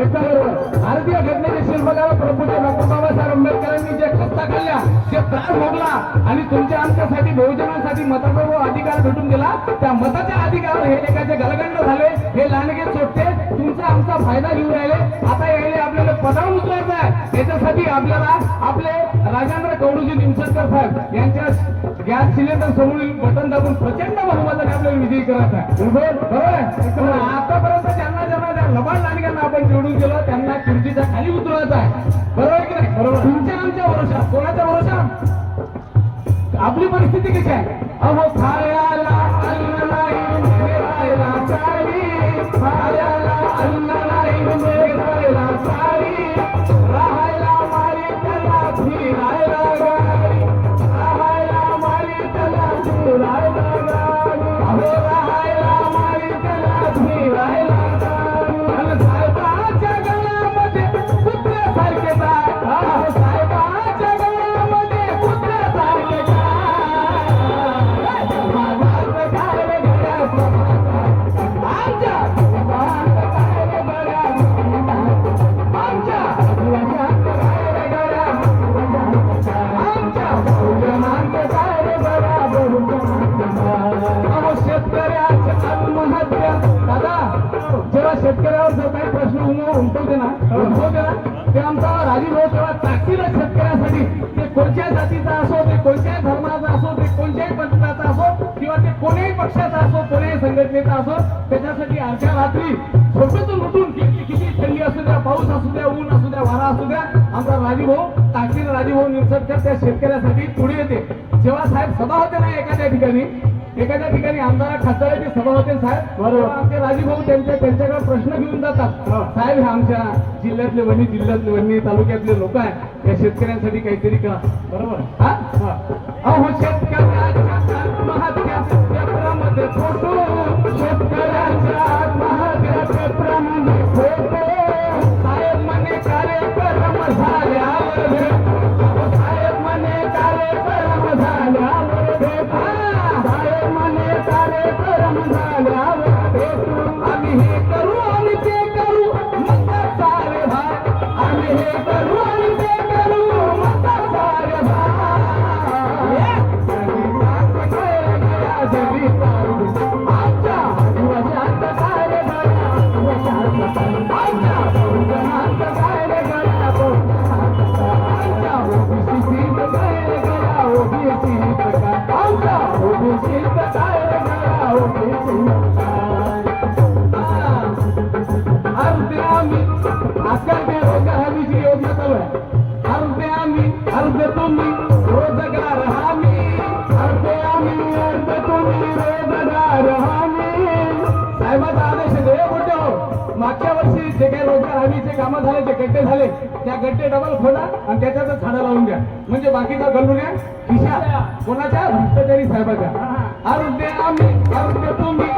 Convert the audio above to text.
बरोबर भारतीय घटनेचे शिल्पकार प्रभूजी डॉक्टर बाबासाहेब आंबेडकरांनी जे कष्टा खाल्ल्या जे त्रास भोगला आणि तुमच्या आमच्यासाठी बहुजनांसाठी मताचा अधिकार भेटून गेला त्या मताच्या अधिकार हे लेखाचे गलगंड झाले हे लांडगे चोटते तुमचा आमचा फायदा घेऊन राहिले. आता यायले आपल्याला पदावर उतरायचं आहे. याच्यासाठी आपल्याला आपले राजेंद्र कवडूजी निमसरकर साहेब यांच्या गॅस सिलेंडर समोरील बटन दाबून प्रचंड बहुमताने आपल्याला विजयी करायचा आहे. बरोबर बरोबर आहे? आपली परिस्थिती कशी आहे? अहो खायला शेतकऱ्यावर जर काही प्रश्न उमटवते ना उमटवते ना ते आमचा राजीव तेव्हा ताकदीनं शेतकऱ्यासाठी. ते कोणत्या जातीचा असो ते कोणत्याही धर्माचा असो ते कोणत्याही पंथाचा असो किंवा ते कोणत्याही पक्षाचा असो कोणत्याही संघटनेचा असो त्याच्यासाठी अर्ध्या रात्री झोपेतून उठून किती किती थंडी असू द्या पाऊस असू द्या ऊन असू द्या वारा असू द्या आमचा राजीभाऊ ताकदीनं राजीभाऊ निमसटकर त्या शेतकऱ्यासाठी पुढे येते. जेव्हा साहेब सभा होते ना एखाद्या ठिकाणी एखाद्या ठिकाणी आमदार खासदाराची सभा होते साहेब बरोबर. आमचे राजीभाऊ त्यांच्या त्यांच्याकडे प्रश्न घेऊन जातात. साहेब हे आमच्या जिल्ह्यातले वणी जिल्ह्यातले वणी तालुक्यातले लोक आहेत. या शेतकऱ्यांसाठी काहीतरी करा. बरोबर. हा? अहो शेतकऱ्याच्या हो मागच्या वर्षी जे काही रोजगार हमीचे कामं झाले जे गड्डे झाले त्या गड्डे डबल खोला आणि त्याच्यातच झाडं लावून द्या. म्हणजे बाकीचा गल्लून खिशा. कोणाच्या? भ्रष्टाचारी साहेबाच्या. अर्धे आम्ही अर्धे तुम्ही.